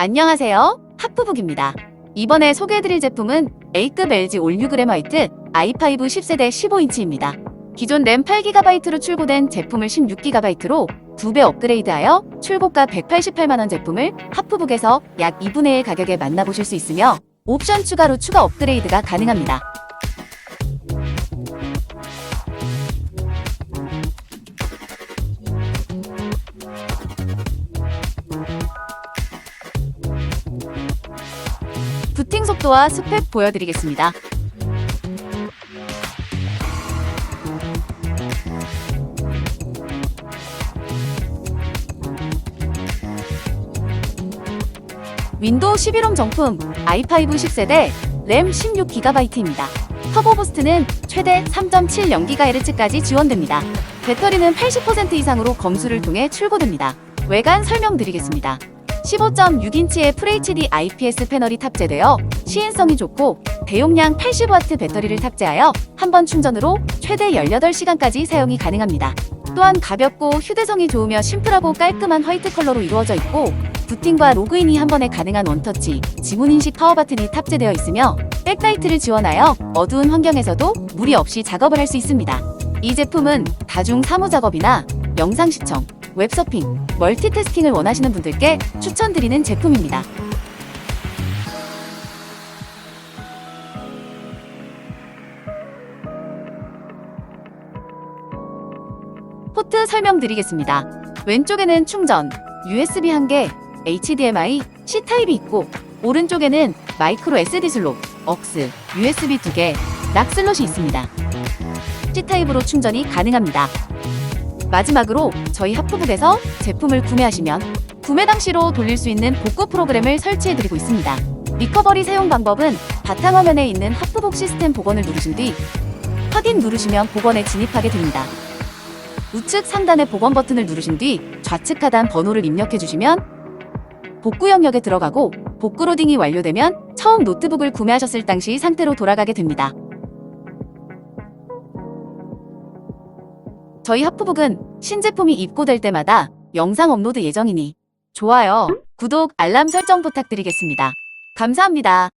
안녕하세요. 하프북입니다. 이번에 소개해드릴 제품은 A급 LG 올뉴그램 화이트 i5 10세대 15인치입니다. 기존 램 8GB로 출고된 제품을 16GB로 2배 업그레이드하여 출고가 188만원 제품을 하프북에서 약 2분의 1 가격에 만나보실 수 있으며 옵션 추가로 추가 업그레이드가 가능합니다. 부팅 속도와 스펙 보여드리겠습니다. 윈도우 11홈 정품 i5 10세대 램 16GB입니다. 터보 부스트는 최대 3.70GHz까지 지원됩니다. 배터리는 80% 이상으로 검수를 통해 출고됩니다. 외관 설명드리겠습니다. 15.6인치의 FHD IPS 패널이 탑재되어 시인성이 좋고 대용량 80W 배터리를 탑재하여 한 번 충전으로 최대 18시간까지 사용이 가능합니다. 또한 가볍고 휴대성이 좋으며 심플하고 깔끔한 화이트 컬러로 이루어져 있고 부팅과 로그인이 한 번에 가능한 원터치, 지문인식 파워 버튼이 탑재되어 있으며 백라이트를 지원하여 어두운 환경에서도 무리 없이 작업을 할 수 있습니다. 이 제품은 다중 사무 작업이나 영상 시청, 웹서핑, 멀티태스킹을 원하시는 분들께 추천드리는 제품입니다. 포트 설명드리겠습니다. 왼쪽에는 충전, USB 1개, HDMI, C타입이 있고 오른쪽에는 마이크로 SD 슬롯, 억스, USB 2개, 락 슬롯이 있습니다. C타입으로 충전이 가능합니다. 마지막으로 저희 하프북에서 제품을 구매하시면 구매 당시로 돌릴 수 있는 복구 프로그램을 설치해드리고 있습니다. 리커버리 사용 방법은 바탕화면에 있는 하프북 시스템 복원을 누르신 뒤 확인 누르시면 복원에 진입하게 됩니다. 우측 상단의 복원 버튼을 누르신 뒤 좌측 하단 번호를 입력해 주시면 복구 영역에 들어가고 복구 로딩이 완료되면 처음 노트북을 구매하셨을 당시 상태로 돌아가게 됩니다. 저희 하프북은 신제품이 입고될 때마다 영상 업로드 예정이니 좋아요, 구독, 알람 설정 부탁드리겠습니다. 감사합니다.